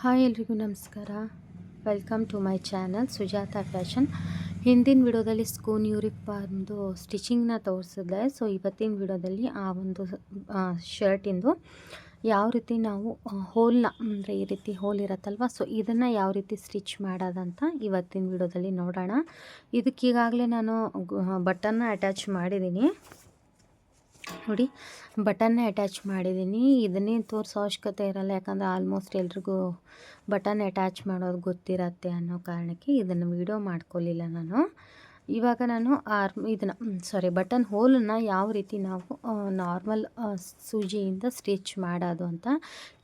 Hi ಎಲ್ರಿಗೂ ನಮಸ್ಕಾರ. Welcome to my channel Sujatha fashion ಹಿಂದಿನ ವಿಡಿಯೋದಲ್ಲಿ ಸ್ಕೂನ್ ಯೂನಿಫಾರ್ಮ್ದು ಸ್ಟಿಚಿಂಗ್ನ ತೋರಿಸಿದೆ ಸೊ ಇವತ್ತಿನ ವಿಡಿಯೋದಲ್ಲಿ ಆ ಒಂದು ಶರ್ಟಿಂದು ಯಾವ ರೀತಿ ನಾವು ಹೋಲ್ನ ಅಂದರೆ ಈ ರೀತಿ ಹೋಲ್ ಇರುತ್ತಲ್ವ? ಸೊ ಇದನ್ನು ಯಾವ ರೀತಿ ಸ್ಟಿಚ್ ಮಾಡೋದಂತ ಇವತ್ತಿನ ವಿಡಿಯೋದಲ್ಲಿ ನೋಡೋಣ. ಇದಕ್ಕೀಗಾಗಲೇ ನಾನು ಬಟನ್ನ ಅಟ್ಯಾಚ್ ಮಾಡಿದ್ದೀನಿ ನೋಡಿ, ಬಟನ್ನ ಅಟ್ಯಾಚ್ ಮಾಡಿದ್ದೀನಿ ಇದನ್ನೇ ತೋರಿಸೋ ಅವಶ್ಯಕತೆ ಇರಲ್ಲ, ಯಾಕಂದರೆ ಆಲ್ಮೋಸ್ಟ್ ಎಲ್ರಿಗೂ ಬಟನ್ ಅಟ್ಯಾಚ್ ಮಾಡೋದು ಗೊತ್ತಿರತ್ತೆ ಅನ್ನೋ ಕಾರಣಕ್ಕೆ ಇದನ್ನು ವೀಡಿಯೋ ಮಾಡ್ಕೊಳ್ಳಿಲ್ಲ ನಾನು. ಇವಾಗ ನಾನು ಆರ್ ಇದನ್ನು ಸಾರಿ ಬಟನ್ ಹೋಲನ್ನು ಯಾವ ರೀತಿ ನಾವು ನಾರ್ಮಲ್ ಸೂಜಿಯಿಂದ ಸ್ಟಿಚ್ ಮಾಡೋದು ಅಂತ.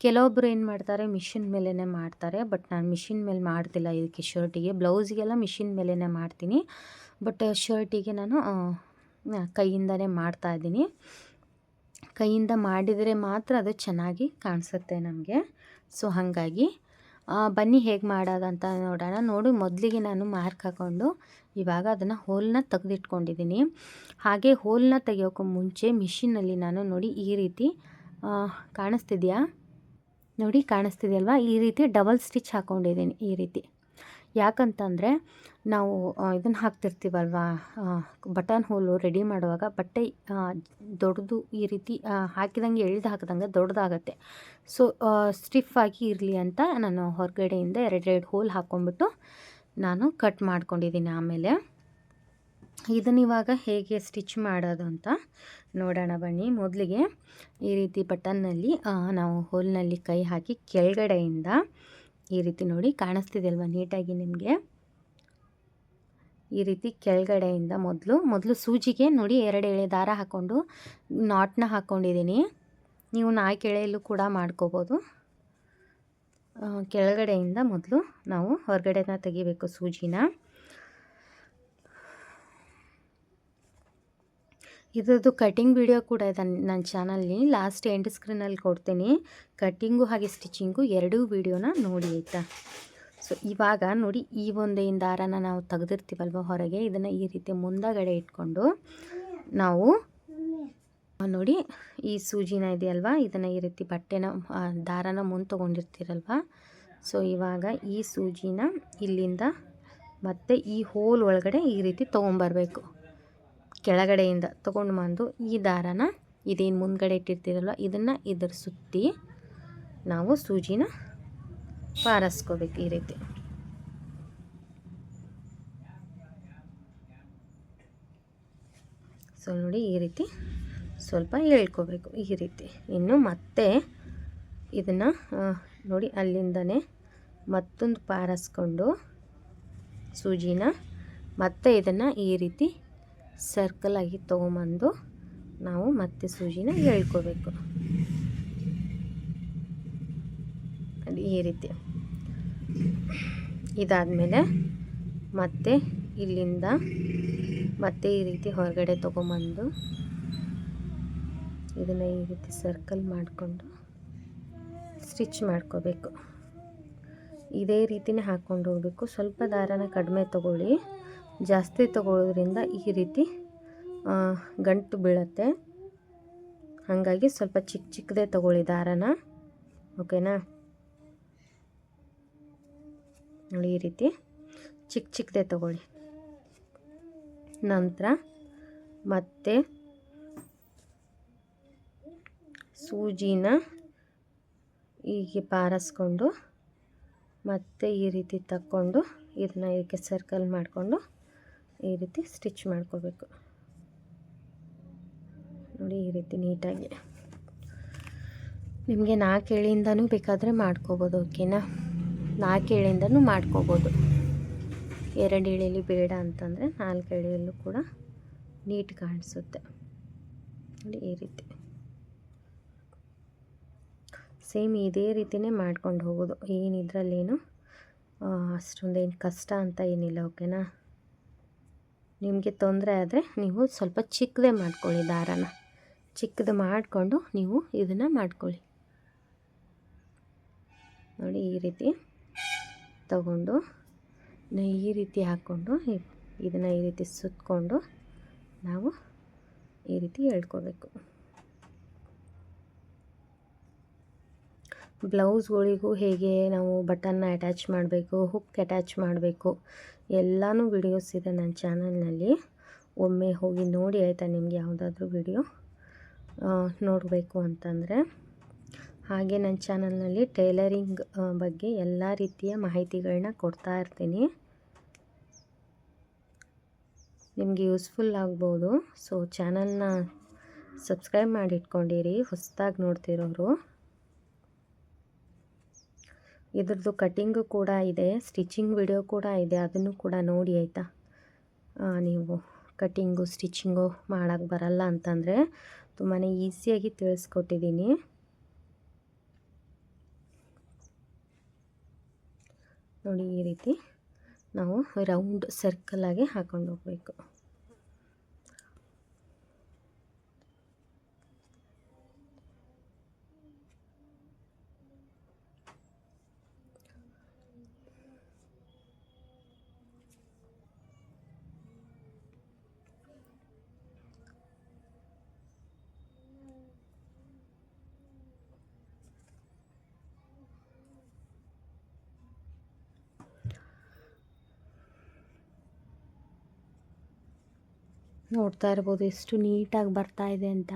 ಕೆಲವೊಬ್ಬರು ಏನು ಮಾಡ್ತಾರೆ ಮಿಷಿನ್ ಮೇಲೇ ಮಾಡ್ತಾರೆ ಬಟ್ ನಾನು ಮಿಷಿನ್ ಮೇಲೆ ಮಾಡ್ತಿಲ್ಲ ಇದಕ್ಕೆ ಶರ್ಟಿಗೆ ಬ್ಲೌಸಿಗೆಲ್ಲ ಮಿಷಿನ್ ಮೇಲೇ ಮಾಡ್ತೀನಿ ಬಟ್ ಶರ್ಟಿಗೆ ನಾನು ಕೈಯಿಂದನೇ ಮಾಡ್ತಾಯಿದ್ದೀನಿ ಕೈಯಿಂದ ಮಾಡಿದರೆ ಮಾತ್ರ ಅದು ಚೆನ್ನಾಗಿ ಕಾಣಿಸುತ್ತೆ ನಮಗೆ. ಸೊ, ಹಾಗಾಗಿ ಬನ್ನಿ ಹೇಗೆ ಮಾಡೋದಂತ ನೋಡೋಣ. ನೋಡಿ, ಮೊದಲಿಗೆ ನಾನು ಮಾರ್ಕ್ ಹಾಕ್ಕೊಂಡು ಇವಾಗ ಅದನ್ನು ಹೋಲನ್ನ ತೆಗೆದಿಟ್ಕೊಂಡಿದ್ದೀನಿ. ಹಾಗೆ ಹೋಲನ್ನ ತೆಗೆಯೋಕ್ಕೂ ಮುಂಚೆ ಮಿಷಿನಲ್ಲಿ ನಾನು ನೋಡಿ ಈ ರೀತಿ ಕಾಣಿಸ್ತಿದೆಯಾ? ನೋಡಿ ಕಾಣಿಸ್ತಿದೆಯಲ್ವಾ ಈ ರೀತಿ ಡಬಲ್ ಸ್ಟಿಚ್ ಹಾಕ್ಕೊಂಡಿದ್ದೀನಿ ಈ ರೀತಿ. ಯಾಕಂತಂದರೆ ನಾವು ಇದನ್ನು ಹಾಕ್ತಿರ್ತೀವಲ್ವ ಬಟನ್ ಹೋಲು ರೆಡಿ ಮಾಡುವಾಗ ಬಟ್ಟೆ ದೊಡ್ಡದು ಈ ರೀತಿ ಹಾಕಿದಂಗೆ ಎಳ್ದು ಹಾಕಿದಂಗೆ ದೊಡ್ಡದಾಗತ್ತೆ. ಸೊ ಆಗಿ ಇರಲಿ ಅಂತ ನಾನು ಹೊರಗಡೆಯಿಂದ ಎರಡೆರಡು ಹೋಲ್ ಹಾಕ್ಕೊಂಬಿಟ್ಟು ನಾನು ಕಟ್ ಮಾಡ್ಕೊಂಡಿದ್ದೀನಿ ಆಮೇಲೆ. ಇದನ್ನ ಇವಾಗ ಹೇಗೆ ಸ್ಟಿಚ್ ಮಾಡೋದು ಅಂತ ನೋಡೋಣ ಬನ್ನಿ. ಮೊದಲಿಗೆ ಈ ರೀತಿ ಬಟನ್ನಲ್ಲಿ ನಾವು ಹೋಲ್ನಲ್ಲಿ ಕೈ ಹಾಕಿ ಕೆಳಗಡೆಯಿಂದ ಈ ರೀತಿ ನೋಡಿ ಕಾಣಿಸ್ತಿದೆ ಅಲ್ವಾ ನೀಟಾಗಿ ನಿಮಗೆ? ಈ ರೀತಿ ಕೆಳಗಡೆಯಿಂದ ಮೊದಲು ಮೊದಲು ಸೂಜಿಗೆ ನೋಡಿ ಎರಡು ಎಳೆ ದಾರ ಹಾಕ್ಕೊಂಡು ನಾಟ್ನ ಹಾಕ್ಕೊಂಡಿದ್ದೀನಿ. ನೀವು ನಾಲ್ಕು ಎಳೆಯಲ್ಲೂ ಕೂಡ ಮಾಡ್ಕೋಬೋದು. ಕೆಳಗಡೆಯಿಂದ ಮೊದಲು ನಾವು ಹೊರಗಡೆನ ತೆಗಿಬೇಕು ಸೂಜಿನ. ಇದ್ರದ್ದು ಕಟಿಂಗ್ ವಿಡಿಯೋ ಕೂಡ ಇದೆ ನನ್ನ ಚಾನಲ್ಲಿ ಲಾಸ್ಟ್ ಎಂಡ್ ಸ್ಕ್ರೀನಲ್ಲಿ ಕೊಡ್ತೀನಿ. ಕಟ್ಟಿಂಗು ಹಾಗೆ ಸ್ಟಿಚಿಂಗು ಎರಡೂ ವಿಡಿಯೋನ ನೋಡಿ ಆಯಿತಾ? ಸೊ ಇವಾಗ ನೋಡಿ ಈ ಒಂದು ದಾರನ ನಾವು ತೆಗೆದಿರ್ತೀವಲ್ವ ಹೊರಗೆ? ಇದನ್ನು ಈ ರೀತಿ ಮುಂದಗಡೆ ಇಟ್ಕೊಂಡು ನಾವು ನೋಡಿ ಈ ಸೂಜಿನ ಇದೆಯಲ್ವ? ಇದನ್ನು ಈ ರೀತಿ ಬಟ್ಟೆನ ದಾರನ ಮುಂದೆ ತೊಗೊಂಡಿರ್ತೀರಲ್ವ? ಸೊ ಇವಾಗ ಈ ಸೂಜಿನ ಇಲ್ಲಿಂದ ಮತ್ತು ಈ ಹೋಲ್ ಒಳಗಡೆ ಈ ರೀತಿ ತೊಗೊಂಬರ್ಬೇಕು. ಕೆಳಗಡೆಯಿಂದ ತೊಗೊಂಡು ಬಂದು ಈ ದಾರನ ಇದೇನು ಮುಂದ್ಗಡೆ ಇಟ್ಟಿರ್ತೀರಲ್ಲ ಇದನ್ನು ಇದರ ಸುತ್ತಿ ನಾವು ಸೂಜಿನ ಪಾರಿಸ್ಕೋಬೇಕು ಈ ರೀತಿ. ಸೊ, ನೋಡಿ ಈ ರೀತಿ ಸ್ವಲ್ಪ ಹೇಳ್ಕೋಬೇಕು ಈ ರೀತಿ. ಇನ್ನು ಮತ್ತೆ ಇದನ್ನು ನೋಡಿ ಅಲ್ಲಿಂದನೇ ಮತ್ತೊಂದು ಪಾರಸ್ಕೊಂಡು ಸೂಜಿನ ಮತ್ತೆ ಇದನ್ನು ಈ ರೀತಿ ಸರ್ಕಲಾಗಿ ತೊಗೊಂಬಂದು ನಾವು ಮತ್ತೆ ಸೂಜಿನ ಹೇಳ್ಕೋಬೇಕು ಈ ರೀತಿ. ಇದಾದಮೇಲೆ ಮತ್ತೆ ಇಲ್ಲಿಂದ ಮತ್ತೆ ಈ ರೀತಿ ಹೊರಗಡೆ ತೊಗೊಂಬಂದು ಇದನ್ನು ಈ ರೀತಿ ಸರ್ಕಲ್ ಮಾಡಿಕೊಂಡು ಸ್ಟಿಚ್ ಮಾಡ್ಕೋಬೇಕು. ಇದೇ ರೀತಿನೇ ಹಾಕ್ಕೊಂಡು ಹೋಗಬೇಕು. ಸ್ವಲ್ಪ ದಾರನ ಕಡಿಮೆ ತೊಗೊಳ್ಳಿ. ಜಾಸ್ತಿ ತಗೊಳ್ಳೋದ್ರಿಂದ ಈ ರೀತಿ ಗಂಟು ಬೀಳತ್ತೆ. ಹಾಗಾಗಿ ಸ್ವಲ್ಪ ಚಿಕ್ಕ ಚಿಕ್ಕದೇ ತಗೊಳ್ಳಿ ದಾರನ. ಓಕೆನಾ? ನೋಡಿ ಈ ರೀತಿ ಚಿಕ್ಕ ಚಿಕ್ಕದೇ ತಗೊಳ್ಳಿ. ನಂತರ ಮತ್ತೆ ಸೂಜಿನ ಹೀಗೆ ಪಾರಿಸ್ಕೊಂಡು ಮತ್ತೆ ಈ ರೀತಿ ತಕ್ಕೊಂಡು ಇದನ್ನ ಇದಕ್ಕೆ ಸರ್ಕಲ್ ಮಾಡಿಕೊಂಡು ಈ ರೀತಿ ಸ್ಟಿಚ್ ಮಾಡ್ಕೋಬೇಕು. ನೋಡಿ ಈ ರೀತಿ ನೀಟಾಗಿ. ನಿಮಗೆ ನಾಲ್ಕು ಎಳೆಯಿಂದನೂ ಬೇಕಾದರೆ ಮಾಡ್ಕೋಬೋದು, ಓಕೆನಾ? ನಾಲ್ಕು ಎಳೆಯಿಂದನೂ ಮಾಡ್ಕೋಬೋದು. ಎರಡು ಎಳೆಯಲ್ಲಿ ಬೇಡ ಅಂತಂದರೆ ನಾಲ್ಕು ಎಳೆಯಲ್ಲೂ ಕೂಡ ನೀಟ್ ಕಾಣಿಸುತ್ತೆ. ನೋಡಿ ಈ ರೀತಿ. ಸೇಮ್ ಇದೇ ರೀತಿಯೇ ಮಾಡ್ಕೊಂಡು ಹೋಗೋದು. ಏನಿದ್ರಲ್ಲೇನು ಅಷ್ಟೊಂದೇನು ಕಷ್ಟ ಅಂತ ಏನಿಲ್ಲ, ಓಕೆನಾ? ನಿಮಗೆ ತೊಂದರೆ ಆದರೆ ನೀವು ಸ್ವಲ್ಪ ಚಿಕ್ಕದೇ ಮಾಡ್ಕೊಳ್ಳಿ ದಾರನ. ಚಿಕ್ಕದು ಮಾಡಿಕೊಂಡು ನೀವು ಇದನ್ನು ಮಾಡ್ಕೊಳ್ಳಿ. ನೋಡಿ ಈ ರೀತಿ ತಗೊಂಡು ಈ ರೀತಿ ಹಾಕ್ಕೊಂಡು ಇದನ್ನು ಈ ರೀತಿ ಸುತ್ತಕೊಂಡು ನಾವು ಈ ರೀತಿ ಹೇಳ್ಕೋಬೇಕು ಬ್ಲೌಸ್ಗಳಿಗೂ ಹೇಗೆ ನಾವು ಬಟನ್ನ ಅಟ್ಯಾಚ್ ಮಾಡಬೇಕು ಹುಕ್ ಅಟ್ಯಾಚ್ ಮಾಡಬೇಕು, ಎಲ್ಲನೂ ವಿಡಿಯೋಸ್ ಇದೆ ನನ್ನ ಚಾನಲ್ನಲ್ಲಿ ಒಮ್ಮೆ ಹೋಗಿ ನೋಡಿ ಆಯಿತಾ ನಿಮಗೆ ಯಾವುದಾದ್ರೂ ವಿಡಿಯೋ ನೋಡಬೇಕು ಅಂತಂದರೆ. ಹಾಗೆ ನನ್ನ ಚಾನಲ್ನಲ್ಲಿ ಟೈಲರಿಂಗ್ ಬಗ್ಗೆ ಎಲ್ಲ ರೀತಿಯ ಮಾಹಿತಿಗಳನ್ನ ಕೊಡ್ತಾ ಇರ್ತೀನಿ. ನಿಮಗೆ ಯೂಸ್ಫುಲ್ ಆಗ್ಬೋದು. ಸೊ ಚಾನಲ್ನ ಸಬ್ಸ್ಕ್ರೈಬ್ ಮಾಡಿ ಇಟ್ಕೊಂಡಿರಿ ಹೊಸದಾಗಿ ನೋಡ್ತಿರೋರು. ಇದ್ರದ್ದು ಕಟ್ಟಿಂಗು ಕೂಡ ಇದೆ ಸ್ಟಿಚಿಂಗ್ ವಿಡಿಯೋ ಕೂಡ ಇದೆ, ಅದನ್ನು ಕೂಡ ನೋಡಿ ಆಯಿತಾ? ನೀವು ಕಟ್ಟಿಂಗು ಸ್ಟಿಚಿಂಗು ಮಾಡೋಕ್ಕೆ ಬರಲ್ಲ ಅಂತಂದರೆ ತುಂಬಾ ಈಸಿಯಾಗಿ ತಿಳಿಸ್ಕೊಟ್ಟಿದ್ದೀನಿ ನೋಡಿ ಈ ರೀತಿ ನಾವು ರೌಂಡ್ ಸರ್ಕಲಾಗಿ ಹಾಕೊಂಡು ಹೋಗಬೇಕು. ನೋಡ್ತಾ ಇರ್ಬೋದು ಎಷ್ಟು ನೀಟಾಗಿ ಬರ್ತಾ ಇದೆ ಅಂತ.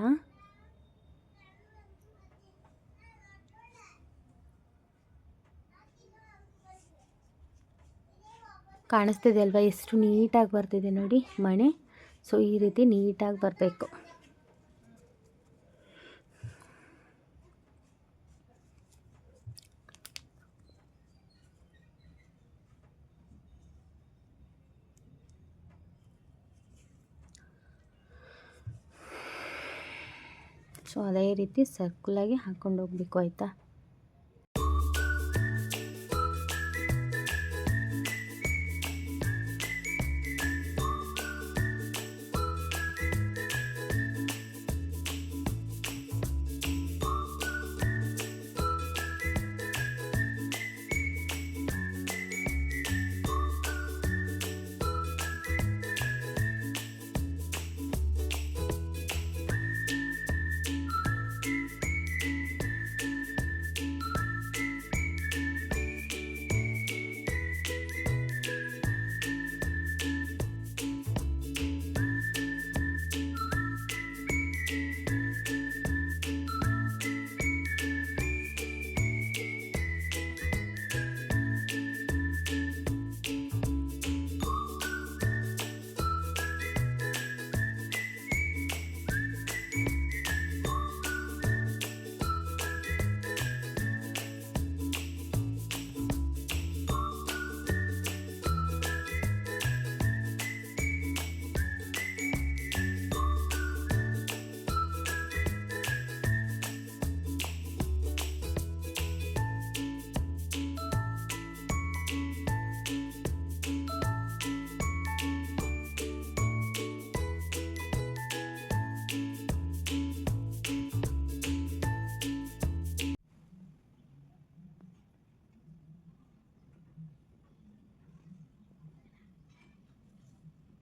ಕಾಣಿಸ್ತಿದೆ ಅಲ್ವಾ ಎಷ್ಟು ನೀಟಾಗಿ ಬರ್ತಿದೆ ನೋಡಿ ಮಣೆ. ಸೊ ಈ ರೀತಿ ನೀಟಾಗಿ ಬರಬೇಕು. ಸೊ ಅದೇ ರೀತಿ ಸರ್ಕುಲಾಗಿ ಹಾಕ್ಕೊಂಡು ಹೋಗಬೇಕು ಆಯಿತಾ?